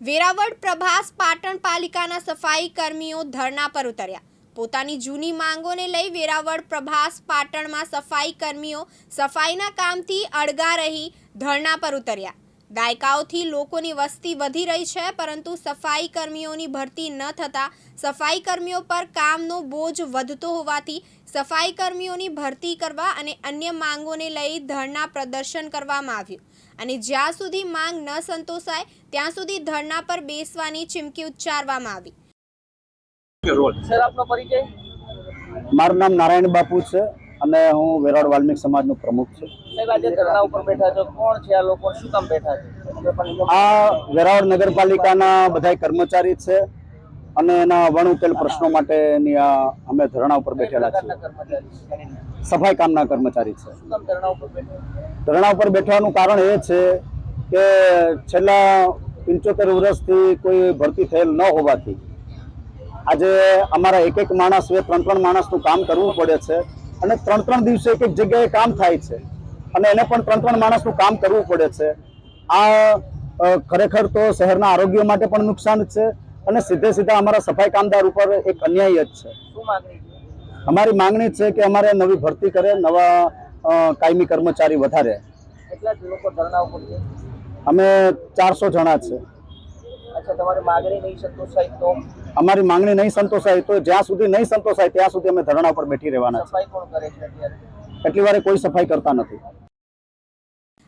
વેરાવળ પ્રભાસ પાટણ પાલિકાના સફાઈ કર્મીઓ ધરણા પર ઉતર્યા. પોતાની જૂની માંગોને લઈ વેરાવળ પ્રભાસ પાટણમાં સફાઈ કર્મીઓ સફાઈના કામથી અળગા રહી ધરણા પર ઉતર્યા. દાયકાઓથી લોકોની વસ્તી વધી રહી છે પરંતુ સફાઈ કર્મીઓની ભરતી ન થતાં સફાઈ કર્મીઓ પર કામનો બોજ વધતો હોવાથી સફાઈ કર્મીઓની ભરતી કરવા અને અન્ય માંગોને લઈ ધરણા પ્રદર્શન કરવામાં આવ્યું. અને જ્યાં સુધી માંગ ન સંતોષાય ત્યાં સુધી ધરણા પર બેસવાની ચીમકી ઉચ્ચારવામાં આવી. સર આપનો પરિચય? મારું નામ નારાયણ બાપુ છે. અને હું વેરાવળ વાલ્મિક સમાજનો પ્રમુખ છું. આ વેરાવળ નગરપાલિકાના બધા કર્મચારી છે અને એના વણ ઉકેલ પ્રશ્નો માટેની આ અમે ધરણા ઉપર બેઠેલા છીએ. સફાઈ કામના કર્મચારી છે. ધરણા ઉપર બેઠા બેઠવાનું કારણ એ છે કે છેલ્લા પંચોતેર વર્ષથી કોઈ ભરતી થયેલ ન હોવાથી આજે અમારા એક એક માણસ ત્રણ ત્રણ માણસનું કામ કરવું પડે છે. અને ત્રણ ત્રણ દિવસે એક એક જગ્યાએ કામ થાય છે. અને એને પણ ત્રણ ત્રણ માણસનું કામ કરવું પડે છે. આ ખરેખર તો શહેરના આરોગ્ય માટે પણ નુકસાન છે અને સીધે સીધા અમારા સફાઈ કામદાર ઉપર એક અન્યાય જ છે. શું માંગણી છે? અમારી માંગણી છે કે અમારે નવી ભરતી કરે નવા કાયમી કર્મચારી વધારે. અમે ચારસો જણા છે. અચ્છા તમારી માંગણી નહીં સંતોષાય તો અમારી માંગણી નહીં સંતોષાય તો જ્યાં સુધી નહીં સંતોષાય ત્યાં સુધી અમે ધરણા પર બેઠી રહેવાના સફાઈ કોણ કરે છે અત્યારે? છે એટલી વારે કોઈ સફાઈ કરતા નથી.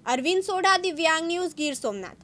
અરવિંદ સોઢા દિવ્યાંગ ન્યૂઝ ગીર સોમનાથ.